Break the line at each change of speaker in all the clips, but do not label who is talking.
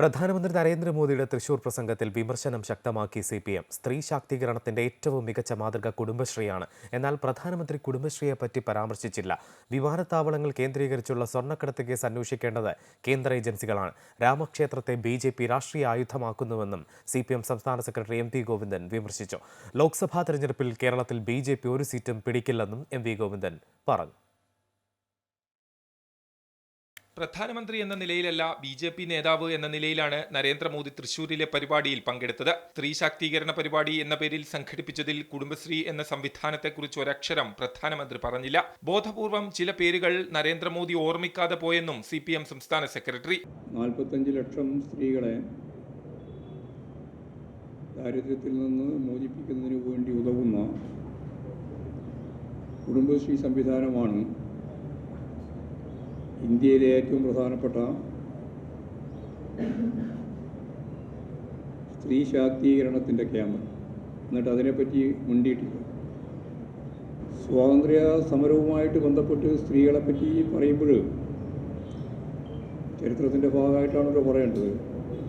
പ്രധാനമന്ത്രി നരേന്ദ്രമോദിയുടെ തൃശൂർ പ്രസംഗത്തിൽ വിമർശനം ശക്തമാക്കി സി പി എം. സ്ത്രീ ശാക്തീകരണത്തിന്റെ ഏറ്റവും മികച്ച മാതൃക കുടുംബശ്രീയാണ്. എന്നാൽ പ്രധാനമന്ത്രി കുടുംബശ്രീയെ പറ്റി പരാമർശിച്ചില്ല. വിമാനത്താവളങ്ങൾ കേന്ദ്രീകരിച്ചുള്ള സ്വർണക്കടത്ത് കേസ് അന്വേഷിക്കേണ്ടത് കേന്ദ്ര ഏജൻസികളാണ്. രാമക്ഷേത്രത്തെ ബി ജെ പി രാഷ്ട്രീയ ആയുധമാക്കുന്നുവെന്നും സി പി എം സംസ്ഥാന സെക്രട്ടറി എം വി ഗോവിന്ദൻ വിമർശിച്ചു. ലോക്സഭാ തെരഞ്ഞെടുപ്പിൽ കേരളത്തിൽ ബി ജെ പി ഒരു സീറ്റും പിടിക്കില്ലെന്നും എം വി ഗോവിന്ദൻ പറഞ്ഞു.
പ്രധാനമന്ത്രി എന്ന നിലയിലല്ല ബി ജെ പി നേതാവ് എന്ന നിലയിലാണ് നരേന്ദ്രമോദി തൃശൂരിലെ പരിപാടിയിൽ പങ്കെടുത്തത്. സ്ത്രീ ശാക്തീകരണ പരിപാടി എന്ന പേരിൽ സംഘടിപ്പിച്ചതിൽ കുടുംബശ്രീ എന്ന സംവിധാനത്തെക്കുറിച്ച് ഒരക്ഷരം പ്രധാനമന്ത്രി പറഞ്ഞില്ല. ബോധപൂർവം ചില പേരുകൾ നരേന്ദ്രമോദി ഓർമ്മിക്കാതെ പോയെന്നും സി പി എം സംസ്ഥാന സെക്രട്ടറി.
നാൽപ്പത്തഞ്ച് ലക്ഷം സ്ത്രീകളെ ദാരിദ്ര്യത്തിൽ നിന്ന് മോചിപ്പിക്കുന്നതിന് വേണ്ടി ഉതകുന്ന കുടുംബശ്രീ സംവിധാനമാണ് ഇന്ത്യയിലെ ഏറ്റവും പ്രധാനപ്പെട്ട സ്ത്രീ ശാക്തീകരണത്തിന്റെ ക്യാമ്പ്. എന്നിട്ട് അതിനെപ്പറ്റി മുണ്ടിയിട്ടില്ല. സ്വാതന്ത്ര്യ സമരവുമായിട്ട് ബന്ധപ്പെട്ട് സ്ത്രീകളെപ്പറ്റി പറയുമ്പോൾ ചരിത്രത്തിന്റെ ഭാഗമായിട്ടാണല്ലോ പറയേണ്ടത്.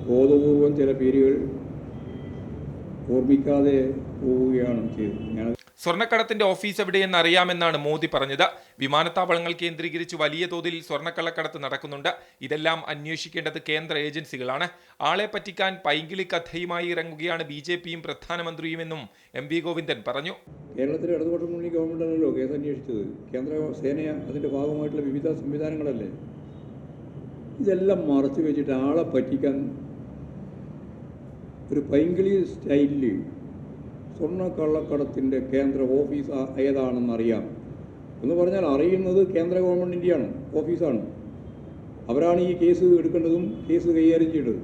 ബോധപൂർവം ചില പേരുകൾ ഓർമ്മിക്കാതെ പോവുകയാണ് ചെയ്തത്. ഞാൻ
സ്വർണക്കടത്തിന്റെ ഓഫീസ് എവിടെയെന്ന് അറിയാമെന്നാണ് മോദി പറഞ്ഞത്. വിമാനത്താവളങ്ങൾ കേന്ദ്രീകരിച്ച് വലിയ തോതിൽ സ്വർണക്കള്ളക്കടത്ത് നടക്കുന്നുണ്ട്. ഇതെല്ലാം അന്വേഷിക്കേണ്ടത് കേന്ദ്ര ഏജൻസികളാണ്. ആളെ പറ്റിക്കാൻ പൈങ്കിളി കഥയുമായി ഇറങ്ങുകയാണ് ബി ജെ പിയും പ്രധാനമന്ത്രിയുമെന്നും എം വി ഗോവിന്ദൻ പറഞ്ഞു.
കേരളത്തിലെ ഇടതുപക്ഷ മുന്നണി ഗവൺമെന്റാണല്ലോ കേസ് അന്വേഷിച്ചത് കേന്ദ്ര സേനയ അതിന്റെ ഭാഗമായിട്ടുള്ള വിവിധ സംവിധാനങ്ങളല്ലേ? ഇതെല്ലാം മറച്ചു വെച്ചിട്ട് ആളെ പറ്റിക്കാൻ ഒരു പൈങ്കിളി സ്റ്റൈലിൽ സ്വർണക്കള്ളക്കടത്തിന്റെ കേന്ദ്ര ഓഫീസ് ഏതാണെന്നറിയാം. എന്ന് പറഞ്ഞാൽ അറിയുന്നത് കേന്ദ്ര ഗവൺമെന്റിന്റെയാണ് ഓഫീസാണ്. അവരാണ് ഈ കേസ് എടുക്കേണ്ടതും കേസ് കൈകാര്യം ചെയ്തത്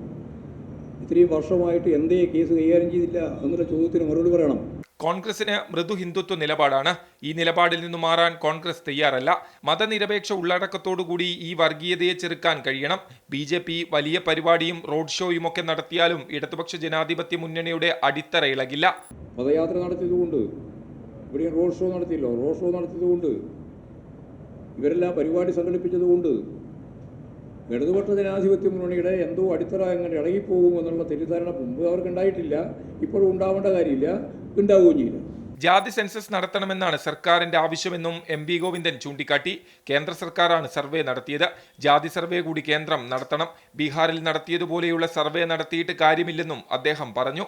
ഇത്രയും വർഷമായിട്ട് എന്തേ കേസ് കൈകാര്യം ചെയ്തില്ല എന്നുള്ള ചോദ്യത്തിന് മറുപടി പറയണം.
കോൺഗ്രസിന് മൃദു ഹിന്ദുത്വ നിലപാടാണ്. ഈ നിലപാടിൽ നിന്ന് മാറാൻ കോൺഗ്രസ് തയ്യാറല്ല. മതനിരപേക്ഷ ഉള്ളടക്കത്തോടുകൂടി ഈ വർഗീയതയെ ചെറുക്കാൻ കഴിയണം. ബി ജെ പി വലിയ പരിപാടിയും റോഡ് ഷോയും ഒക്കെ നടത്തിയാലും ഇടതുപക്ഷ ജനാധിപത്യ മുന്നണിയുടെ അടിത്തറ ഇളകില്ല.
പദയാത്ര നടത്തിയതുകൊണ്ട് ഇവിടെയും റോഡ് ഷോ നടത്തിയല്ലോ റോഡ് ഷോ നടത്തിയതുകൊണ്ട് ഇവരെല്ലാം പരിപാടി സംഘടിപ്പിച്ചതുകൊണ്ട് ഇടതുപക്ഷ ജനാധിപത്യ മുന്നണിയുടെ എന്തോ അടിത്തറ എങ്ങനെ ഇളകിപ്പോകും എന്നുള്ള തെറ്റിദ്ധാരണ മുമ്പ് അവർക്ക് ഉണ്ടായിട്ടില്ല ഇപ്പോഴും ഉണ്ടാവേണ്ട കാര്യമില്ല ഉണ്ടാവുകയും ചെയ്യില്ല.
ജാതി സെൻസസ് നടത്തണമെന്നാണ് സർക്കാരിന്റെ ആവശ്യമെന്നും എം വി ഗോവിന്ദൻ ചൂണ്ടിക്കാട്ടി. കേന്ദ്ര സർക്കാരാണ് സർവേ നടത്തിയത്. ജാതി സർവേ കൂടി കേന്ദ്രം നടത്തണം. ബീഹാറിൽ നടത്തിയതുപോലെയുള്ള സർവേ നടത്തിയിട്ട് കാര്യമില്ലെന്നും അദ്ദേഹം പറഞ്ഞു.